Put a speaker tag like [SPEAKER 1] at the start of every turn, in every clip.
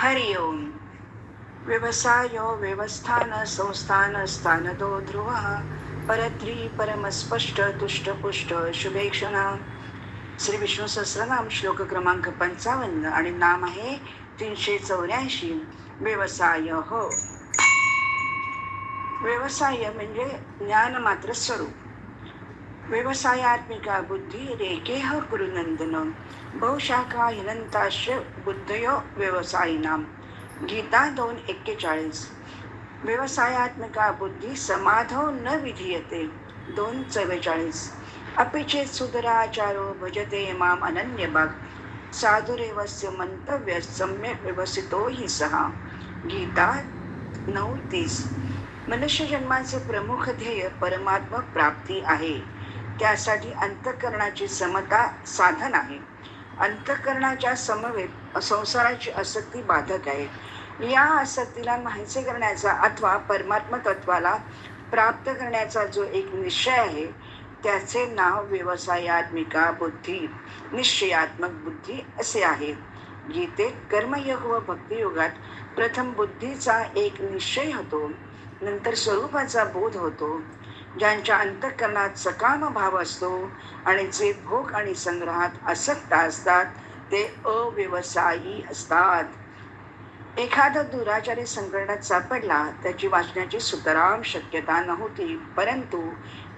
[SPEAKER 1] हरि ओम। व्यवसाय व्यवस्थान संस्थान स्थानदो ध्रुव। परत्री परमस्पष्ट तुष्टपुष्ट शुभेक्षणा। श्री विष्णू सहस्रनाम श्लोक क्रमांक पंचावन्न आणि नाम आहे तीनशे चौऱ्याऐंशी व्यवसाय हो। व्यवसाय म्हणजे ज्ञान मात्र स्वरूप। व्यवसायात्मिका बुद्धी रेकेह कुरुनंदन बहुशाखा हिनंताश बुद्धयो व्यवसायिनाम गीता दोन एक्केचाळीस। व्यवसायात्मिका बुद्धी समाधो न विधीयते दोन चव्वेचाळीस। अपिचेत सुदराचारो भजते माम अनन्य साधुरेवस्य मंतव्य सम्यक व्यवस्थितो हि सहा गीता नऊ तीस। मनुष्यजन्माचे प्रमुख ध्येय परमात्मा प्राप्ती आहे। त्यासाठी अंतःकरणाची समता साधन आहे. अंतःकरणाच्या समवेत संसाराची आसक्ती बाधक आहे. या आसक्तीला माहिती करण्याचा अथवा परमात्म तत्वाला प्राप्त करण्याचा जो एक निश्चय आहे त्याचे नाव व्यवसायात्मिका बुद्धी निश्चयात्मक बुद्धी असे आहे. गीतेत कर्मयोग व भक्तियोगात प्रथम बुद्धीचा एक निश्चय होतो नंतर स्वरूपाचा बोध होतो ज्यांच्या अंतःकरणात सकाम भाव असतो आणि जे भोग आणि संग्रहात आसक्त असतात ते अव्यवसायी असतात. एखादा दुराचारी संकटात सापडला त्याची वाचण्याची सुतराम शक्यता नव्हती. परंतु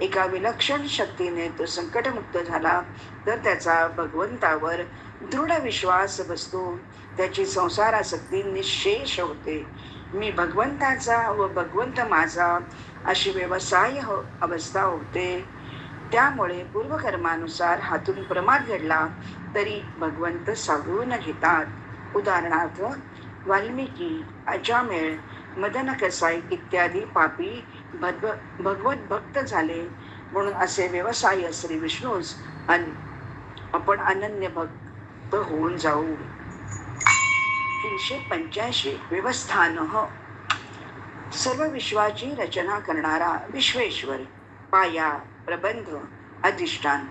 [SPEAKER 1] एका विलक्षण शक्तीने तो संकटमुक्त झाला तर त्याचा भगवंतावर दृढ विश्वास बसतो. त्याची संसारासक्ती निशेष होते. मी भगवंताचा व भगवंत माझा अशी व्यवसाय हो अवस्था होते. त्यामुळे पूर्वकर्मानुसार हातून प्रमाद घडला तरी भगवंत सावरून घेतात. उदाहरणार्थ वाल्मिकी अजामेळ मदन कसाई इत्यादी पापी भद्व भगवत भक्त झाले म्हणून असे व्यवसाय श्री विष्णूस अन आपण अनन्य भक्त होऊन जाऊ. तीनशे पंच्याऐंशी व्यवस्थान सर्व विश्वाची रचना करणारा विश्वेश्वर पाया प्रबंध अधिष्ठान.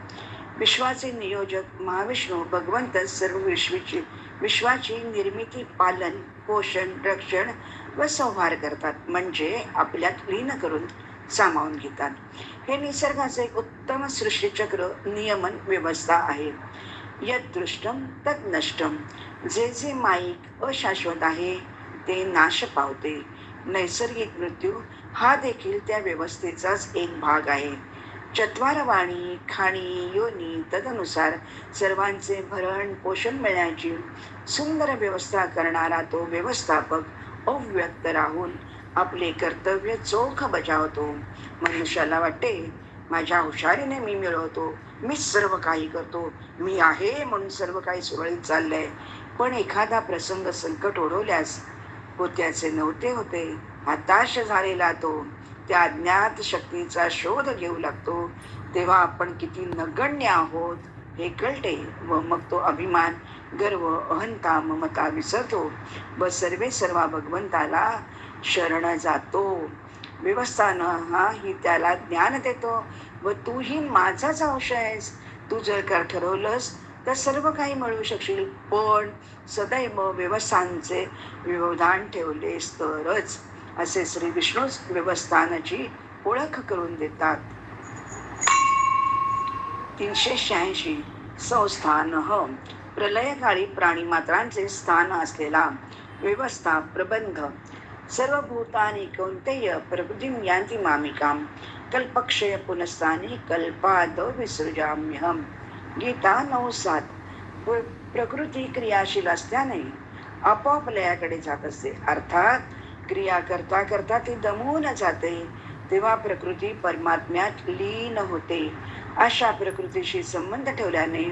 [SPEAKER 1] विश्वाचे नियोजक महाविष्णू भगवंत सर्व विश्वची विश्वाची निर्मिती पालन पोषण रक्षण व संहार करतात. म्हणजे आपल्यात लीन करून सामावून घेतात. हे निसर्गाचे एक उत्तम सृष्टीचक्र नियमन व्यवस्था आहे. यत दृष्टम तत् नष्टम जे जे माईक अशाश्वत आहे ते नाश पावते. नैसर्गिक मृत्यू हा देखील त्या व्यवस्थेचाच एक भाग आहे. चत्वारवाणी खाणी योनी तदनुसार सर्वांचे भरण पोषण मिळण्याची सुंदर व्यवस्था करणारा तो व्यवस्थापक अव्यक्त राहून आपले कर्तव्य चोख बजावतो. मनुष्याला वाटते माझ्या हुशारीने मी मिळवतो मीच सर्व काही करतो मी आहे म्हणून सर्व काही सुरळीत चाललंय. पण एखादा प्रसंग संकट ओढवल्यास होत्याचे नव्हते होते. हताश झालेला तो. त्या अज्ञात शक्तीचा शोध घेऊ लागतो. तेव्हा आपण किती नगण्य आहोत हे कळते व मग तो अभिमान गर्व अहंता ममता विसरतो. व सर्वे सर्वा भगवंताला शरण जातो. व्यवस्थान हा ही त्याला ज्ञान देतो. व तूही माझाच अंश आहेस. तू जर का ठरवलंस तर सर्व काही मिळू शकशील. पण सदैव व्यवस्थांचे व्यवधान ठेवलेस तरच असे श्री विष्णूच व्यवस्थानाची ओळख करून देतात. तीनशे शहाऐंशी संस्थान प्रलयकाळी प्राणीमात्रांचे स्थान असलेला व्यवस्था प्रबंध. सर्व भूतानी कोणतेय प्रकृतीम यांती मामिकाम कल्पक्षय पुनस्तानी कल्पाद विसृजाम्यहम. गीता नऊ सात. प्रकृती क्रियाशील असल्याने आपोआप लयाकडे जात असते. अर्थात क्रिया करता करता ती दमून जाते. तेव्हा प्रकृती परमात्म्यात लीन होते. अशा प्रकृतीशी संबंध ठेवल्याने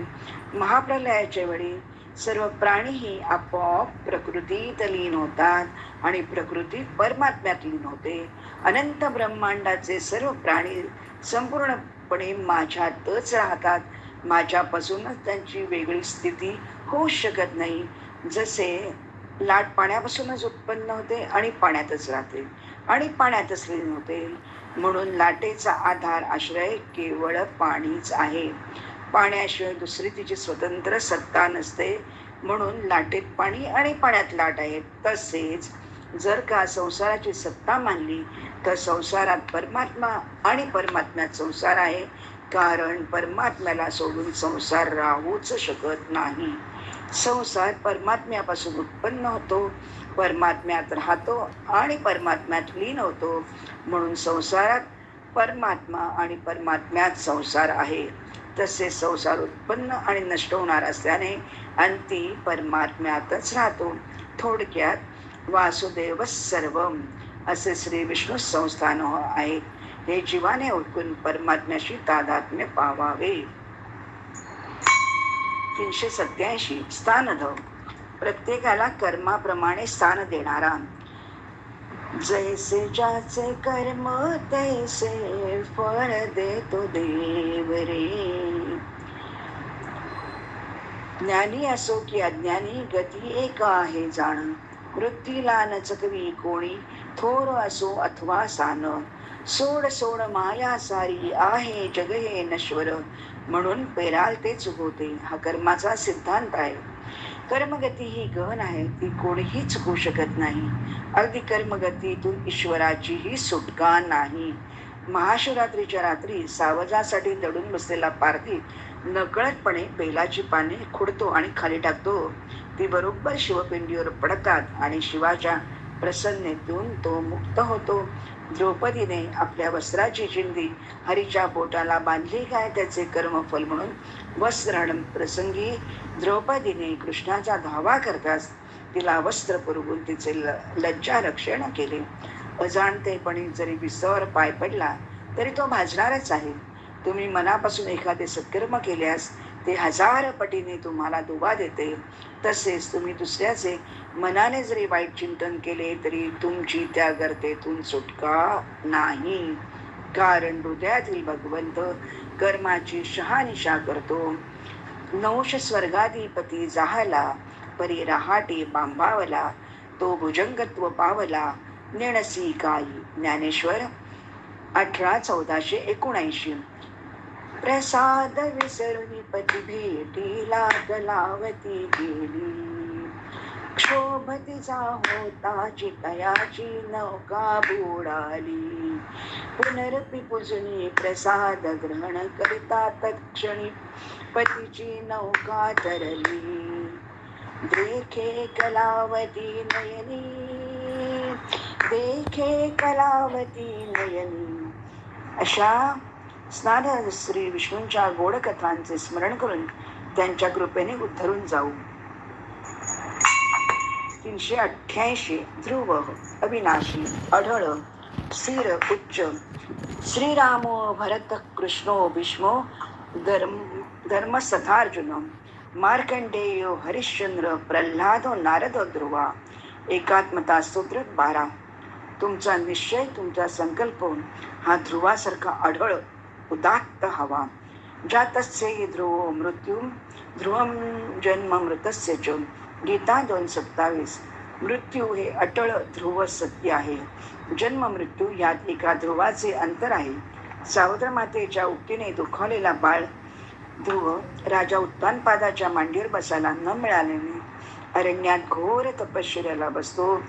[SPEAKER 1] महाप्रलयाच्या वेळी सर्व प्राणीही आपोआप प्रकृतीत लीन होतात आणि प्रकृती परमात्म्यात लीन होते. अनंत ब्रह्मांडाचे सर्व प्राणी संपूर्णपणे माझ्यातच राहतात. माझ्यापासूनच त्यांची वेगळी स्थिती होऊ शकत नाही. जसे लाट पाण्यापासूनच उत्पन्न होते आणि पाण्यातच राहते आणि पाण्यातच लीन होते. म्हणून लाटेचा आधार आश्रय केवळ पाणीच आहे. पाण्याशिवाय दुसरी तिची स्वतंत्र सत्ता नसते. म्हणून लाटेत पाणी आणि पाण्यात लाट आहे तसेच जर का संसाराची सत्ता मानली तर संसारात परमात्मा आणि परमात्म्यात संसार आहे. कारण परमात्म्याला सोडून संसार राहूच शकत नाही. संसार परमात्म्यापासून उत्पन्न होतो परमात्म्यात राहतो आणि परमात्म्यात लीन होतो. म्हणून संसारात परमात्मा आणि परमात्म्यात संसार आहे. तसे संसार उत्पन्न आणि नष्ट होणार असल्याने अंती परमात्म्यातच राहतो. थोडक्यात वासुदेव सर्वम. असे श्री विष्णू संस्थान आहे हे जीवाने ओळखून परमात्म्याशी तादात्म्य पावावे. तीनशे सत्याऐंशी स्थानधव प्रत्येकाला कर्माप्रमाणे स्थान देणारा. जैसे ज्याचे कर्म तैसे फळ देतो देव रे. ज्ञानी असो की अज्ञानी गती एक आहे जाण. वृत्तीला नचकवी कोणी थोर असो अथवा सान. सोड सोड माया सारी आहे जग हे नश्वर. म्हणून पेराल ते चुकवते. हा कर्माचा सिद्धांत आहे. कर्मगती ही गहन आहे. ती कोणीही चुकू शकत नाही. अगदी कर्मगतीतून ईश्वराचीही सुटका नाही. महाशिवरात्रीच्या रात्री सावजासाठी दडून बसलेला पार्थिव नकळतपणे बेलाची पाने खुडतो आणि खाली टाकतो. ती बरोबर शिवपिंडीवर पडतात आणि शिवाच्या प्रसन्नतेतून तो मुक्त होतो. द्रौपदीने आपल्या वस्त्राची चिंदी हरीच्या बोटाला बांधली. काय त्याचे कर्मफल म्हणून? वस्त्रण प्रसंगी द्रौपदीने कृष्णाचा धावा करताच तिला वस्त्र पुरवून तिचे ल लज्जा रक्षण केले. अजाणतेपणी जरी विसर पाय पडला तरी तो भाजणारच आहे. तुम्ही मनापासून एखादे सत्कर्म केल्यास ते हजार पटीने तुम्हाला दुबा देते. तसेच तुम्ही दुसऱ्याचे मनाने जरी वाईट चिंतन केले तरी तुमची त्या गर्तेतून सुटका नाही. कारण हृदयातील भगवंत कर्माची शहानिशा करतो. नवश स्वर्गाधिपती जाहला परी रहाटे बांबावला तो भुजंगत्व पावला नेणसी काई ज्ञानेश्वर अठरा चौदाशे एकोणऐंशी. प्रसाद विसरुनी पती भेटीला कलावती गेली. क्षोभतीचा होता चितयाची नौका बुडाली. पुनरपी पुजनी प्रसाद ग्रहण करता तत्क्षणी पतीची नौका तरली. देखे कलावती नयनी देखे कलावती नयनी. अशा स्नान श्री विष्णूंच्या गोड कथांचे स्मरण करून त्यांच्या कृपेने उद्धरून जाऊ. तीनशे अठ्ठ्याऐंशी ध्रुव अविनाशी अढळ स्थिर उच्च. श्रीराम भरत कृष्णो भीष्मो धर्म धर्मसथार्जुन मार्कंडेय हरिश्चंद्र प्रल्हादो नारद ध्रुवा एकात्मता सूत्र बारा. तुमचा निश्चय तुमचा संकल्प हा ध्रुवासारखा आढळ उदात्त हवा. जातस्य ध्रुव मृत्यू ध्रुवम जन्म मृतस्य च. गीता दोन सत्तावीस. मृत्यू हे अटळ ध्रुव सत्य आहे. जन्म मृत्यू यात एका ध्रुवाचे अंतर आहे. सावद्र मातेच्या उक्तीने दुखावलेला बाळ ध्रुव राजा उत्तानपादाच्या मांडीवर बसायला न मिळाल्याने अरण्यात घोर तपश्चर्याला बसतो.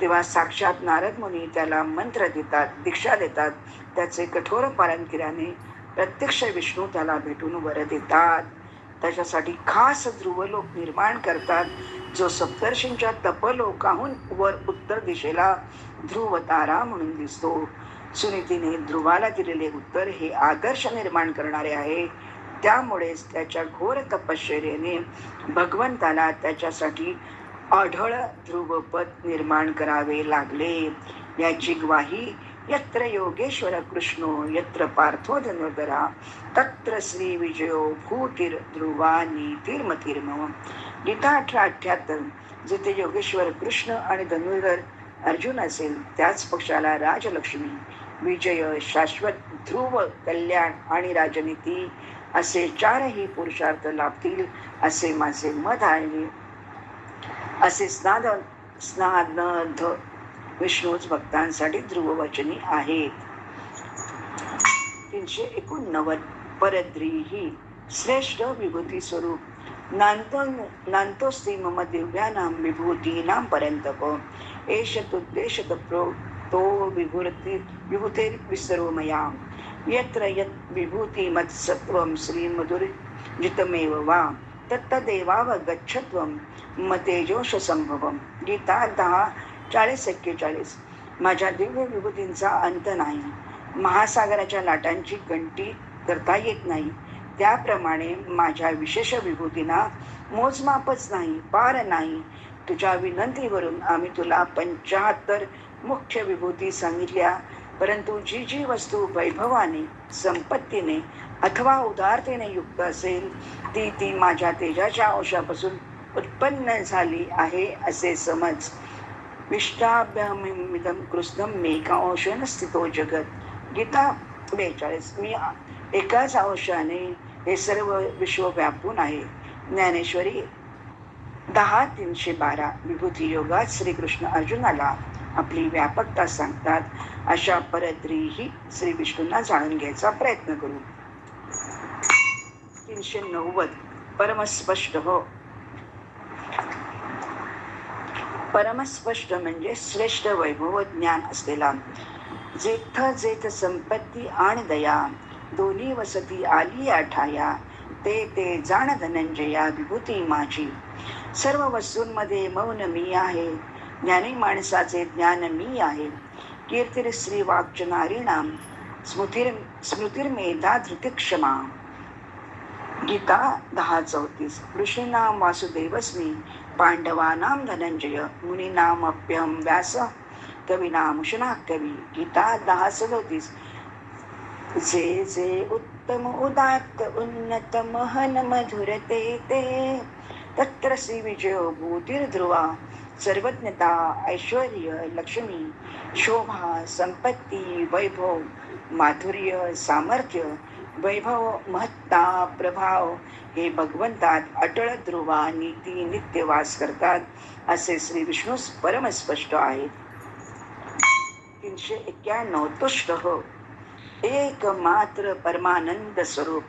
[SPEAKER 1] तेव्हा साक्षात नारद मुनी त्याला मंत्र देतात दीक्षा देतात. त्याचे कठोर पालन केल्याने प्रत्यक्ष विष्णू त्याला भेटून वर देतात. त्याच्यासाठी खास ध्रुवलोक निर्माण करतात. जो सप्तर्षींच्या तपलोकाहून वर उत्तर दिशेला ध्रुवतारा म्हणून दिसतो. सुनीतीने ध्रुवाला दिलेले उत्तर हे आदर्श निर्माण करणारे आहे. त्यामुळेच त्याच्या घोर तपश्चर्याने भगवंताला त्याच्यासाठी आढळ ध्रुवपद निर्माण करावे लागले. याची ग्वाही यत्र योगेश्वर कृष्णो यत्र पार्थो धनुर्धरा तत्र श्री विजयो भूतीर ध्रुवा नीतिर्मतिर्म. गीता अठरा अठ्याहत्तर जिथे योगेश्वर कृष्ण आणि धनुर्धर अर्जुन असेल त्याच पक्षाला राजलक्ष्मी विजय शाश्वत ध्रुव कल्याण आणि राजनीती असे चारही पुरुषार्थ लाभतील असे माझे मत आहे. असे स्नाद स्नाद विष्णूच भक्तांसाठी ध्रुववचनी आहेत तीनशे एकोणनव्वद परद्री ही श्रेष्ठ विभूती स्वरूप. नांतो नांतोस्ती मम दिव्यानां विभूतीनां परन्तप एष तुद्देशत प्रोक्तो विभूति विभूतिर्विसरो मया यत्र यत् विभूतिमत्सत्वं श्रीमधुरजितमेव वा तत्तदेवावगच्छत्वं मतेजोषसंभवं गीता दहा चाळीस एक्केचाळीस। माझ्या दिव्य विभूतींचा अंत नाही। महासागराच्या लाटांची गंटी करता येत नाही। त्याप्रमाणे माझ्या विशेष विभूतींना मोजमापच नाही पार नाही। तुझ्या विनंतीवरून आम्ही तुला पंचाहत्तर मुख्य विभूती सांगितल्या। परंतु जी जी वस्तू वैभवाने संपत्तीने अथवा उदारतेने युक्त असेल ती ती माझ्या तेजाच्या अंशापासून उत्पन्न झाली आहे असे समज. विष्टाभ्यामिदम कृष्णम मेकांशेन स्थितो जगत. गीता बेचाळीस. मी एकाच अंशाने हे सर्व विश्व व्यापून आहे. ज्ञानेश्वरी दहा तीनशे बारा विभूती योगात श्रीकृष्ण अर्जुनाला आपली व्यापकता सांगतात. अशा परत्रीही श्री विष्णूंना जाणून घ्यायचा प्रयत्न करू. तीनशे नव्वद. परमस्पष्ट हो. परमस्पष्ट म्हणजे श्रेष्ठ वैभव ज्ञान असलेला. जेथ जेथ संपत्ती आणि दया दोन्ही वसती आली आठाया ते ते जाण धनंजया विभूती माझी. सर्व वस्तूंमध्ये मौन मी आहे ज्ञानी माणसाचे ज्ञान मी आहे. कीर्तिर श्री स्मृतीर स्मृतिर्मेधा धृतिक्षमा। गीता दहा चौतीस ऋषीनाम वासुदेवस्मी पांडवानाम धनंजय मुनीनामप्यहम व्यास कवीनाम उशना कवी गीता दहा सदोतीस जे जे उत्तम उदात्त उन्नत महन मधुर ते ते तत्र श्रीविजयो भूतिर्ध्रुवा। सर्वज्ञता ऐश्वर लक्ष्मी शोभा संपत्ती वैभव माधुर्य सामर्थ्य वैभव महत्ता प्रभाव हे भगवंतात अटळ ध्रुवा नीती नित्य वास करतात असे श्री विष्णू परमस्पष्ट आहेत. तीनशे एक्क्याण्णव तुष्ट हो. एकमात्र परमानंद स्वरूप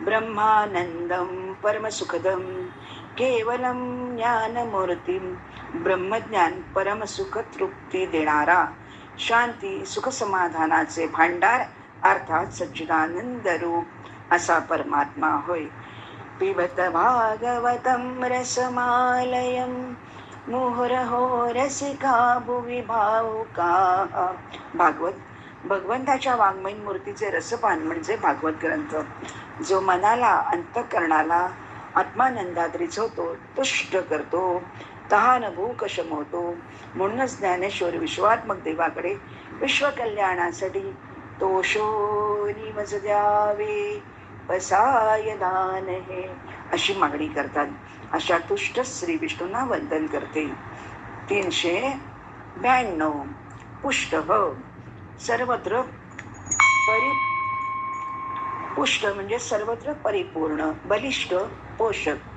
[SPEAKER 1] ब्रह्मानंदम परमसुखदम केवलम ज्ञानमूर्तीम ब्रह्मज्ञान परमसुख तृप्ती देणारा शांती सुख समाधानाचे भांडार अर्थात सच्चिदानंद रूप असा परमात्मा होय. पिबत भागवतम रसमालयम मुहुरहो रसिका भुवि भावुका. भागवत भगवंताच्या वाङ्मयीन मूर्तीचे रसपान म्हणजे भागवत ग्रंथ. जो मनाला अंतकरणाला आत्मानंदात रिझवतो तुष्ट करतो. तहान भूक शमवतो म्हणूनच ज्ञानेश्वर विश्वात्मक देवाकडे विश्वकल्याणासाठी तो शोनी मज द्यावे पसाय दान हे अशी मागणी करतात. अशा तुष्ट श्री विष्णूंना वंदन करते. तीनशे ब्याण्णव. पुष्ट सर्वत्र परि पुष्ट म्हणजे सर्वत्र परिपूर्ण बलिष्ठ पोषक.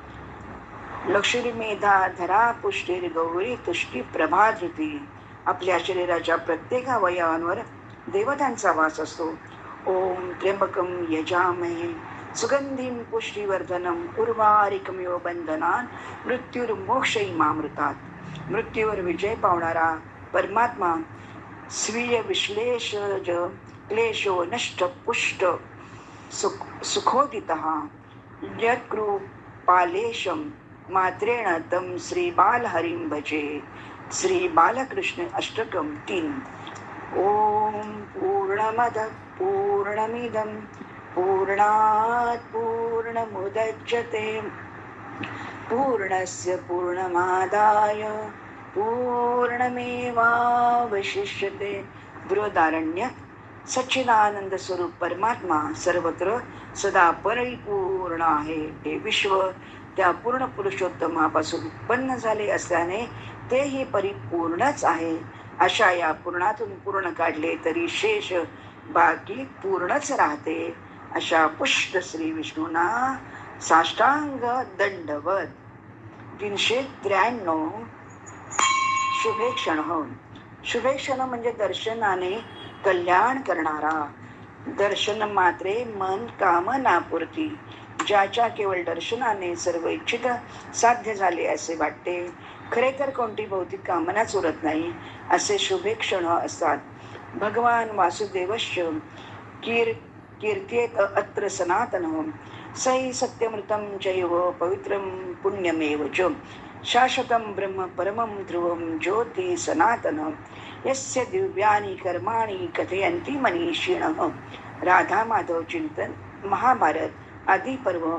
[SPEAKER 1] लक्ष्मीमेधा धरा पुष्टीर गौरी तुष्टी प्रभाधृती आपल्या शरीराच्या प्रत्येक अवयवांवर देवतांचा वास असतो. ओम त्र्यंबकम यजामहे. सुगंधीम पुष्टीवर्धनम उर्वारिकमिव बंधनान मृत्युर्मोक्षई मामृतात मृत्यूवर विजय पावणारा परमात्मा स्वीय विश्लेषज क्लेशो नष्ट पुष्ट सुख सुखोदित. यत्कृपालेशम मात्रेण तम श्री बालहरिं भजे। श्री बालकृष्ण अष्टकम तीन ओम पूर्णमद पूर्णमिदं। पूर्णात् पूर्णमुदच्यते। पूर्णस्य पूर्णमादाय पूर्णमेवावशिष्यते। बृहदारण्य सच्चिदानंद स्वरूप परमात्मा सर्वत्र सदा परिपूर्ण आहे हे विश्व। त्या पूर्ण पुरुषोत्तमापासून उत्पन्न झाले असल्याने तेही परिपूर्णच आहे. अशा या पूर्णातून पूर्ण काढले तरी शेष बाकी पूर्णच राहते. अशा पुष्ट श्री विष्णूंना साष्टांग दंडवत. तीनशे त्र्याण्णव. शुभेक्षण हो. शुभेक्षण म्हणजे दर्शनाने कल्याण करणारा. दर्शन मात्रे मन कामनापुरती ज्याच्या केवळ दर्शनाने सर्व इच्छित साध्य झाले असे वाटते. खरे तर कोणती भौतिक कामनाच उरत नाही असे शुभे क्षण असतात. भगवान वासुदेवश्च कीर कीर्त्येत अत्र सनातन. सै सत्यमृतं चैव पवित्रं पुण्यमेव च. शाश्वतं ब्रह्म परमं ध्रुवं ज्योति सनातन. यस्य दिव्यानि कर्माणि कथयन्ति मनीषिणः. राधा माधव चिंतन महाभारत. आदी पर्व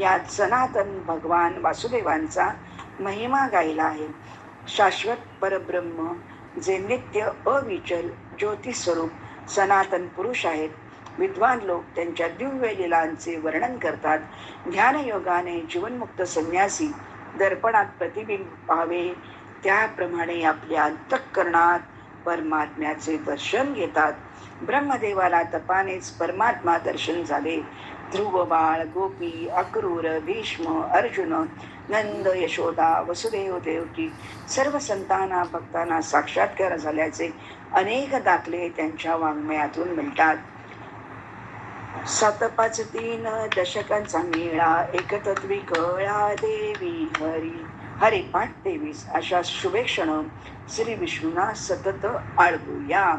[SPEAKER 1] यात सनातन भगवान वासुदेवांचा महिमा गायला आहे. शाश्वत परब्रह्म जे नित्य अविचल ज्योतिस्वरूप सनातन पुरुष आहेत विद्वान लोक त्यांच्या दिव्य लिलांचे वर्णन करतात. ध्यानयोगाने जीवनमुक्त संन्यासी दर्पणात प्रतिबिंब पाहावे त्याप्रमाणे आपल्या अंतःकरणात परमात्म्याचे दर्शन घेतात. ब्रह्मदेवाला तपानेच परमात्मा दर्शन झाले. ध्रुव बाळ गोपी अक्रूर भीष्म अर्जुन नंद यशोदा वसुदेव देवकी सर्व संतांना भक्तांना साक्षात्कार झाल्याचे अनेक दाखले त्यांच्या वाङ्मयातून मिळतात. सातपाच तीन दशकांचा मेळा एकतत्वी कळा देवी हरी. हरी पाठ तेवीस. अशा शुभेक्षण श्री विष्णूंना सतत आळगूया.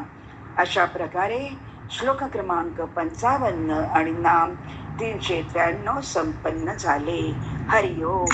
[SPEAKER 1] अशा प्रकारे श्लोक क्रमांक पंचावन्न आणि नाम तीनशे त्र्याण्णव संपन्न झाले. हरिओम.